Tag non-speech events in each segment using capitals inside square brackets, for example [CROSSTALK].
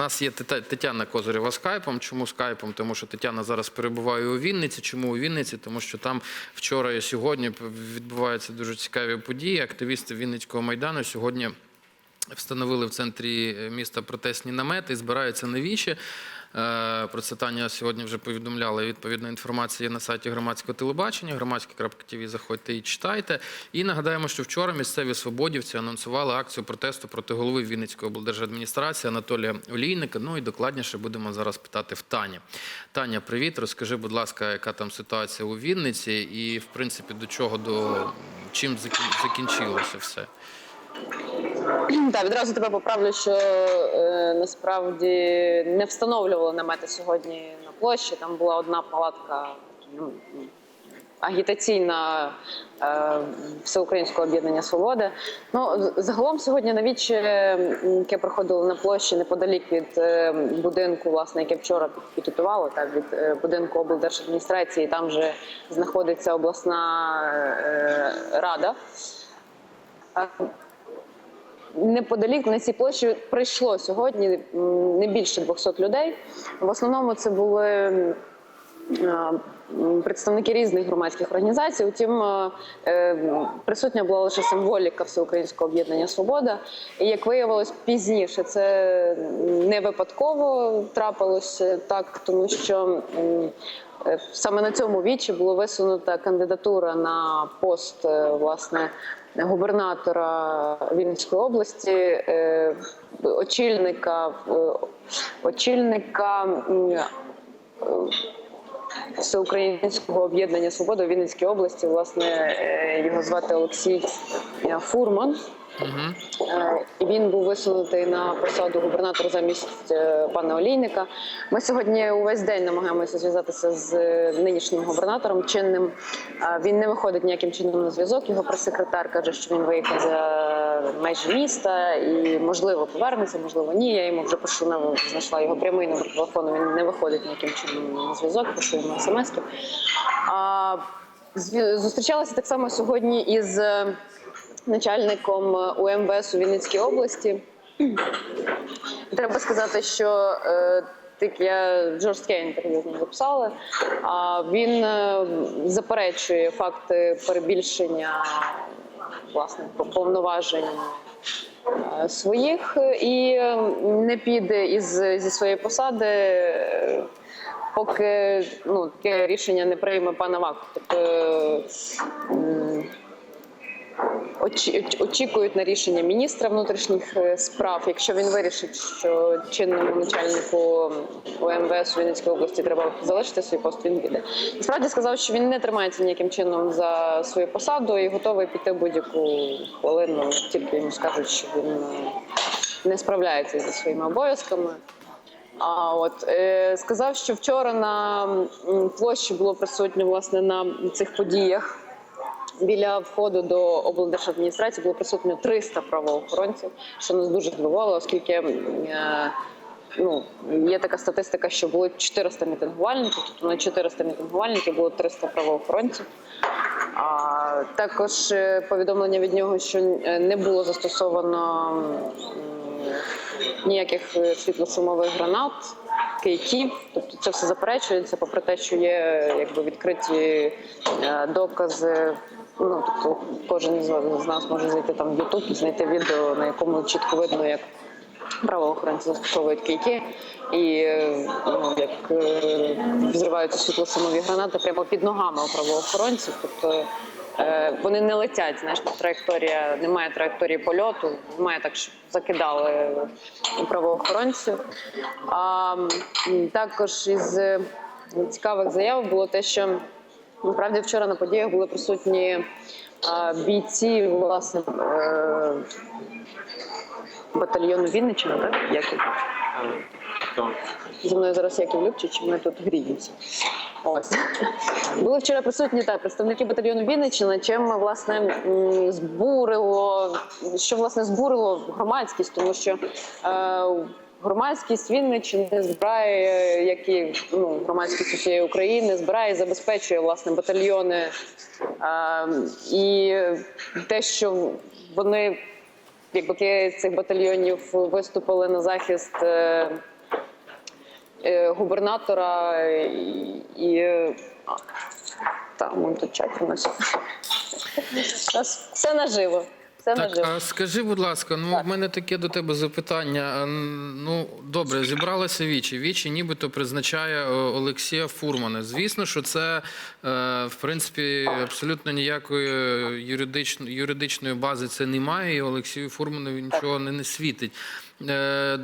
нас є Тетяна Козирєва скайпом. Чому скайпом? Тому що Тетяна зараз перебуває у Вінниці. Чому у Вінниці? Тому що там вчора і сьогодні відбуваються дуже цікаві події. Активісти Вінницького майдану сьогодні встановили в центрі міста протестні намети і збираються навіщо. Е, Про це Таня сьогодні вже повідомляла. Відповідна інформація є на сайті громадського телебачення, громадське.тв, заходьте і читайте. І нагадаємо, що вчора місцеві свободівці анонсували акцію протесту проти голови Вінницької облдержадміністрації Анатолія Олійника. Ну і докладніше будемо зараз питати в Тані. Таня, привіт. Розкажи, будь ласка, яка там ситуація у Вінниці, і в принципі до чого до чим закінчилося все. [CLEARS THROAT] Так, відразу тебе поправлю, що е, насправді не встановлювали намети сьогодні на площі. Там була одна палатка ну, агітаційна е, Всеукраїнського об'єднання Свободи. Ну, загалом сьогодні навіче, м, яке проходило на площі неподалік від е, будинку, власне, яке вчора підготувало, так, від е, будинку облдержадміністрації, там вже знаходиться обласна е, рада. Неподалік на цій площі прийшло сьогодні не більше 200 людей. В основному це були представники різних громадських організацій. Утім, е, е, присутня була лише символіка Всеукраїнського об'єднання Свобода. І як виявилось пізніше, це не випадково трапилось так, тому що. е, Саме на цьому вічі було висунута кандидатура на пост власне губернатора Вінницької області, очільника очільника Всеукраїнського об'єднання Свобода у Вінницькій області. Власне е, його звати Олексій Фурман. І він був висунутий на посаду губернатора замість е, пана Олійника. Ми сьогодні увесь день намагаємося зв'язатися з нинішнім губернатором чинним. Він не виходить ніяким чином на зв'язок. Його прес-секретар каже, що він виїхав за межі міста і можливо повернеться, можливо, ні. Я йому вже пишу на знайшла його прямий номер телефону. Він не виходить ніяким чином на зв'язок. Пишу йому смс-ки. А зустрічалася так само сьогодні із е, начальником е, УМВС у Вінницькій області. Треба сказати, що е, так я жорстке інтерв'ю з ним записала. А він заперечує факти перебільшення власне повноважень е, своїх і е, не піде із зі своєї посади. е, Поки ну таке рішення не прийме пан Авак. Тобто очікують на рішення міністра внутрішніх е, справ. Якщо він вирішить, що чинному начальнику ОМВС у Вінницької області треба залишити свій пост, він піде. Насправді сказав, що він не тримається ніяким чином за свою посаду і готовий піти будь-яку хвилину, тільки йому скажуть, що він е, не справляється зі своїми обов'язками. А от е, сказав, що вчора на площі було присутньо власне на цих подіях. Біля входу до облдержадміністрації було присутньо 300 правоохоронців, що нас дуже здивувало, оскільки е, ну, є така статистика, що було 400 мітингувальників, тобто на 400 мітингувальників було 300 правоохоронців. А також е, повідомлення від нього, що е, не було застосовано ніяких світлошумових гранат, кийків. Тобто це все заперечується, попри те, що є якби відкриті докази. Ну тобто кожен з нас може зайти там в Ютуб і знайти відео, на якому чітко видно, як правоохоронці застосовують кийки і ну, як е, взриваються світлошумові гранати прямо під ногами у правоохоронців. Тобто е, вони не летять, знаєш, траєкторія, немає траєкторії польоту, немає так, щоб закидали правоохоронців. А також із е, цікавих заяв було те, що насправді вчора на подіях були присутні бійці, власне. Е, батальйону Вінниччина, так? Яків? Зі мною зараз Яків Любчич, ми тут гріємося. Ось. Були вчора присутні так, представники батальйону Вінниччина, чим власне збурило, що власне збурило громадськість, тому що е, громадськість Вінниччини збирає, як і ну, громадськість усієї України, збирає і забезпечує власне батальйони. Е, і те, що вони якби цих батальйонів виступили на захист е, е, губернатора і, там тут чат. У нас все наживо. Все Так, наживо. а скажи, будь ласка, ну в мене таке до тебе запитання. Ну добре, зібралася Вічі. Вічі нібито призначає е, Олексія Фурмана. Звісно, що це е, в принципі абсолютно ніякої юридичної юридичної бази це немає, і Олексію Фурманові нічого не, не світить. Е,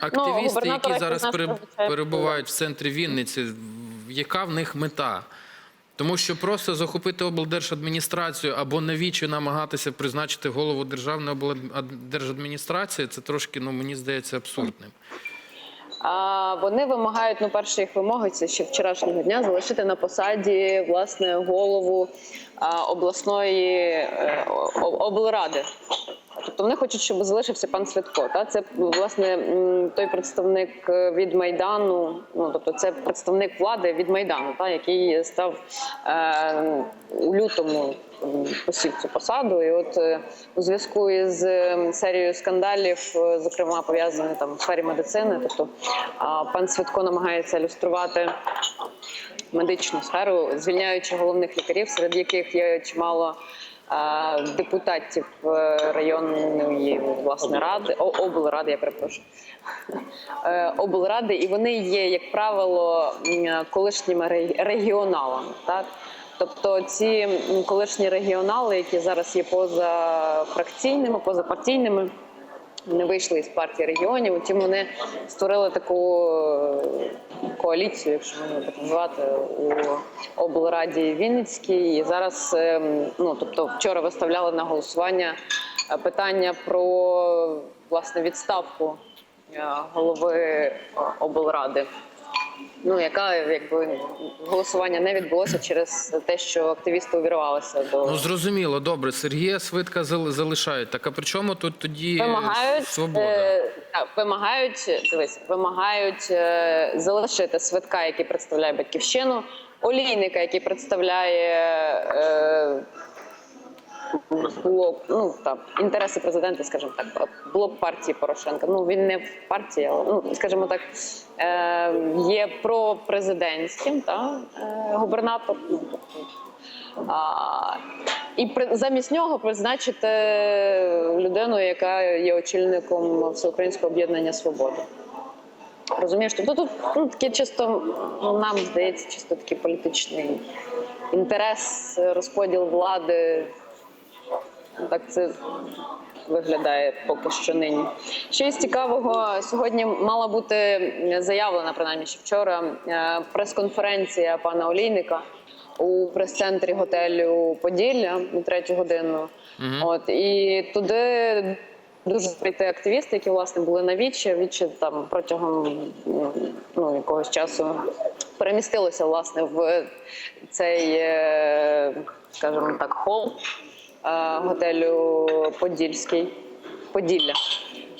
Активісти, губернатора, які зараз переб- перебувають в центрі Вінниці, яка в них мета? Тому що просто захопити облдержадміністрацію або навічі намагатися призначити голову державної облдержадміністрації, це трошки, ну мені здається, абсурдним. А вони вимагають, ну, перша їх вимога це ще вчорашнього дня залишити на посаді власне голову обласної е, облради. Тобто вони хочуть, щоб залишився пан Святко. Та це власне той представник е, від майдану. Ну тобто, це представник влади від майдану, та який став е, у лютому посів цю посаду. І от е, у зв'язку із серією скандалів, е, зокрема пов'язаних там в сфері медицини, тобто пан Святко намагається ілюструвати медичну сферу, звільняючи головних лікарів, серед яких є чимало депутатів е, районної власне ради, облради, я перепрошую. Е, облради, і вони є, як правило, колишніми регіоналами. Так? Тобто ці колишні регіонали, які зараз є позафракційними, позапартійними, не вийшли із партії регіонів. Утім, вони створили таку е, коаліцію, якщо можна так назвати, у облраді Вінницькій. І зараз, е, ну тобто, вчора виставляли на голосування е, питання про власне відставку е, голови облради. Ну, яка якби голосування не відбулося через те, що активісти увірвалися до Ну зрозуміло, добре, Сергія Свитка залишають. Так а при чому тут тоді вимагають свобода? Е, так, вимагають дивись, вимагають е, залишити свитка, який представляє батьківщину, олійника, який представляє. Е, Блок, ну там інтереси президента, скажімо так, блок партії Порошенка. Ну він не в партії, але ну скажімо так, е, є пропрезидентським, та е, губернатор. А, і при, замість нього призначити людину, яка є очільником Всеукраїнського об'єднання Свобода. Розумієш, тобто тут ну, таке чисто, ну, нам здається, чисто такий політичний інтерес, розподіл влади. Так це виглядає поки що нині. Ще із цікавого, сьогодні мала бути заявлена, принаймні ще вчора, е, прес-конференція пана Олійника у прес-центрі готелю Поділля на третю годину. От і туди дуже прийти активісти, які власне були на вічі. Вічі там протягом ну, якогось часу перемістилися власне в цей, е, скажімо так, хол готелю Подільський, Поділля.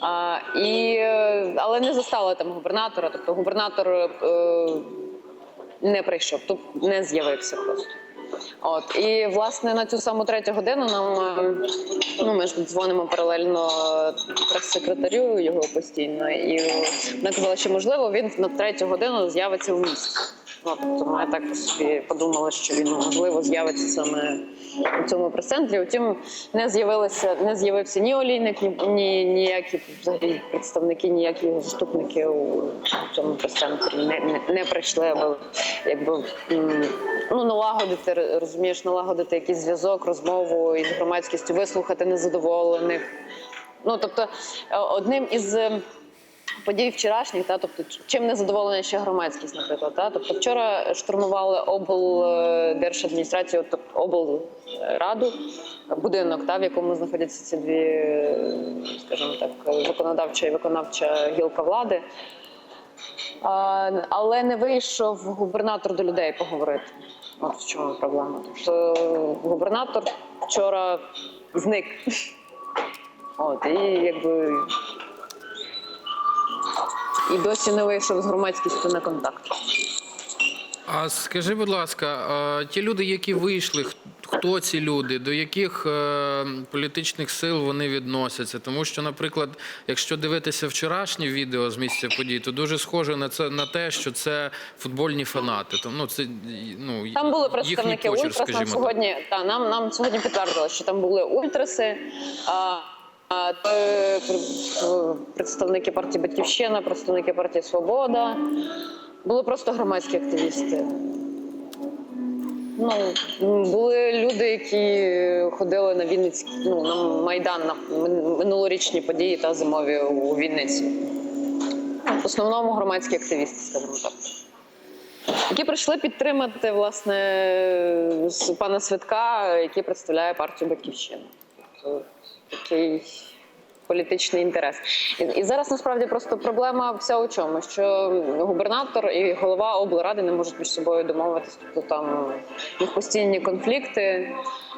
А, і, е, але не застали там губернатора. Тобто губернатор е, не прийшов, тобто не з'явився просто. От і власне на цю саму третю годину нам е, ну ми ж дзвонимо паралельно прес-секретарю його постійно, і вона казала, що можливо він на третю годину з'явиться в місті. Ну, тобто ми так собі подумали, що він можливо з'явиться саме у цьому прес-центрі. Втім, не з'явилися, не з'явився ні олійник, ні, ні ніякі взагалі представники, ніякі заступники у цьому прес-центрі не, не, не прийшли, аби якби ну налагодити, розумієш, налагодити якийсь зв'язок, розмову із громадськістю, вислухати незадоволених. Ну тобто, е, одним із подій вчорашніх, та тобто чим не задоволена ще громадськість, наприклад. Та тобто вчора штурмували облдержадміністрацію, тобто облраду, будинок, та в якому знаходяться ці дві, е, скажімо так, законодавча і виконавча гілка влади. Але не вийшов губернатор до людей поговорити. От в чому проблема. Тобто губернатор вчора зник. От, і якби і досі не вийшов з громадськістю на контакт. А скажи, будь ласка, ті люди, які вийшли, хто ці люди, до яких е, політичних сил вони відносяться. Тому що, наприклад, якщо дивитися вчорашнє відео з місця подій, то дуже схоже на це на те, що це футбольні фанати. Тому ну, це ну Там були представники почерк, ультрас. Нам сьогодні та нам нам сьогодні підтвердили, що там були ультраси. А, представники партії Батьківщина, представники партії Свобода. Були просто громадські активісти. Ну, були люди, які ходили на Вінницький, ну, на Майдан на минулорічні події та зимові у Вінниці. В основному громадські активісти, скажімо так які прийшли підтримати власне пана Святка, який представляє партію Батьківщина. Такий політичний інтерес. І, і зараз насправді просто проблема вся у чому, що губернатор і голова облради не можуть між собою домовитися. Тобто там їх постійні конфлікти.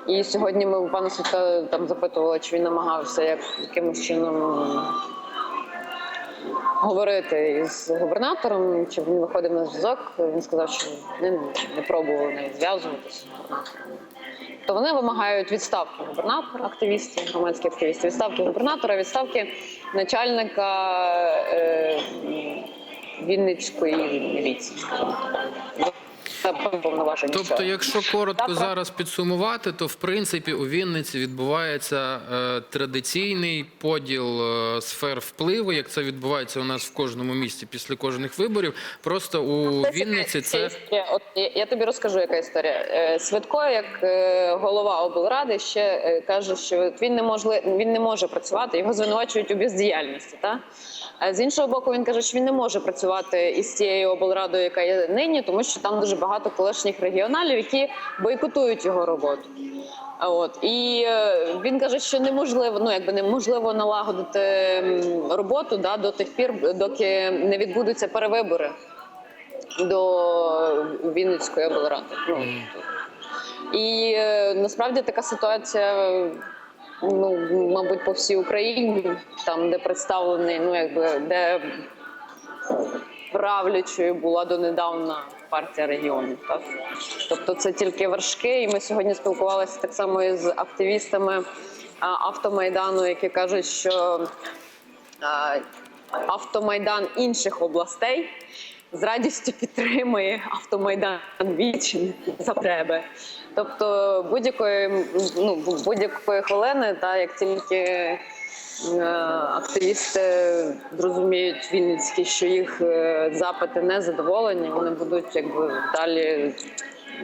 І сьогодні ми у пана Святка там запитували, чи він намагався як якимось чином говорити із губернатором, чи він виходив на зв'язок. Він сказав, що не, не не зв'язуватися з губернатором. То вони вимагають відставки губернатора, активістів, громадські активісти, відставки губернатора, відставки начальника е, Вінницької міліції, скажімо так. Повноваження. Тобто, якщо коротко Так, зараз підсумувати, то в принципі у Вінниці відбувається е, традиційний поділ е, сфер впливу, як це відбувається у нас в кожному місті після кожних виборів. Просто у Вінниці це історія. От я, я тобі розкажу, яка історія. Е, Святко, як е, голова облради, ще е, каже, що він не може він не може працювати, його звинувачують у бездіяльності. Та? А з іншого боку, він каже, що він не може працювати із цією облрадою, яка є нині, тому що там дуже багато колишніх регіоналів, які бойкотують його роботу. От і е, він каже, що неможливо, ну якби неможливо налагодити роботу да, до тих пір, доки не відбудуться перевибори до Вінницької облради. Ну, і е, насправді така ситуація, ну мабуть, по всій Україні, там, де представлений, ну якби де правлячою була донедавна партія регіонів. Так? Тобто це тільки вершки, і ми сьогодні спілкувалися так само із активістами автомайдану, які кажуть, що автомайдан інших областей з радістю підтримує автомайдан Вічне за тебе. Тобто будь-якої ну, будь-якої хвилини, та як тільки активісти зрозуміють Вінницькі, що їх е, запити не задоволені, вони будуть якби далі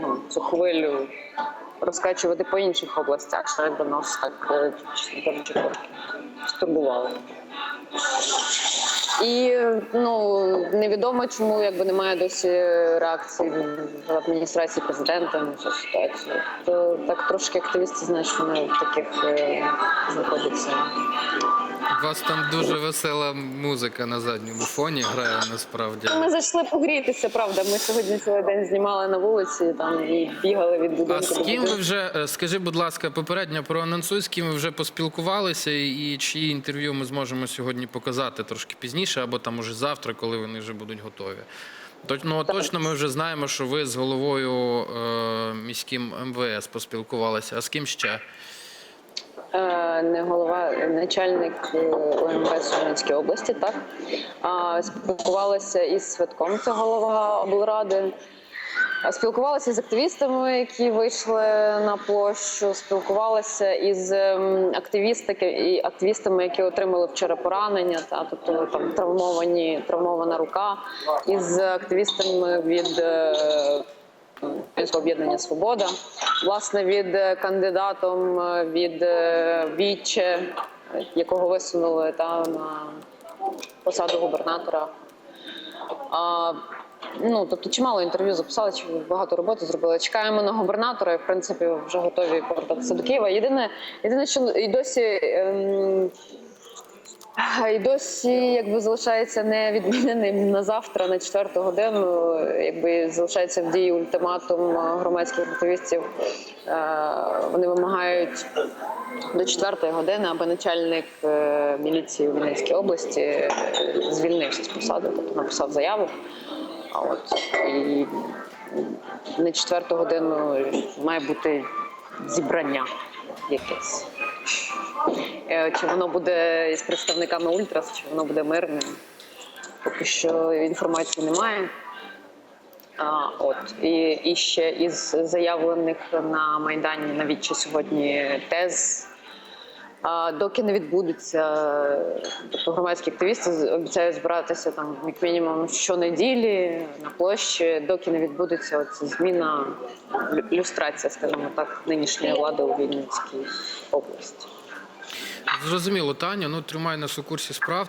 ну, цю хвилю розкачувати по інших областях, що до нас так е, І ну невідомо, чому якби немає досі реакції в адміністрації президента на цю ситуацію. То так трошки активісти знають, що вони в таких е, знаходяться. у вас там дуже весела музика на задньому фоні грає насправді. Ми зайшли погрітися, правда. Ми сьогодні цілий день знімали на вулиці там і бігали від будинку. А з до ким ви вже е, скажи, будь ласка, попередньо проанонсуй, з ким ви вже поспілкувалися, і чиї інтерв'ю ми зможемо сьогодні показати трошки пізніше, або там уже завтра, коли вони вже будуть готові. Точно, Ну, точно ми вже знаємо, що ви з головою е, міським МВС поспілкувалися. А з ким ще? Е, не голова, начальник е, ОМВС Вінницької області, так А, спілкувалися із Святком, це голова облради. А, Спілкувалися з активістами, які вийшли на площу. Спілкувалися із ем, активістики і активістами, які отримали вчора поранення, та тобто там травмовані, травмована рука, із активістами від. е, об'єднання Свобода, власне, від е, кандидатом е, від Віче, якого висунули та на посаду губернатора. Ну, тобто, чимало інтерв'ю записали, багато роботи зробили. Чекаємо на губернатора і, в принципі, вже готові повертатися до Києва. Єдине, єдине, що і досі. Ем, і досі якби залишається невідміненим на завтра, на четверту годину. Якби залишається в дії ультиматум е, громадських активістів. Е, Вони вимагають до четвертої години, аби начальник е, міліції у Вінницькій області звільнився з посади, тобто написав заяву. А от і на четверту годину має бути зібрання якесь. Е, Чи воно буде із представниками Ультрас, чи воно буде мирним? Поки що інформації немає. А, от і, і ще із заявлених на майдані навіть чи сьогодні тез. Доки не відбудеться, тобто громадські активісти обіцяють збиратися там як мінімум щонеділі на площі, доки не відбудеться оця зміна люстрація, скажімо так, нинішньої влади у Вінницькій області. Зрозуміло, Таня. Ну тримай нас у курсі справ.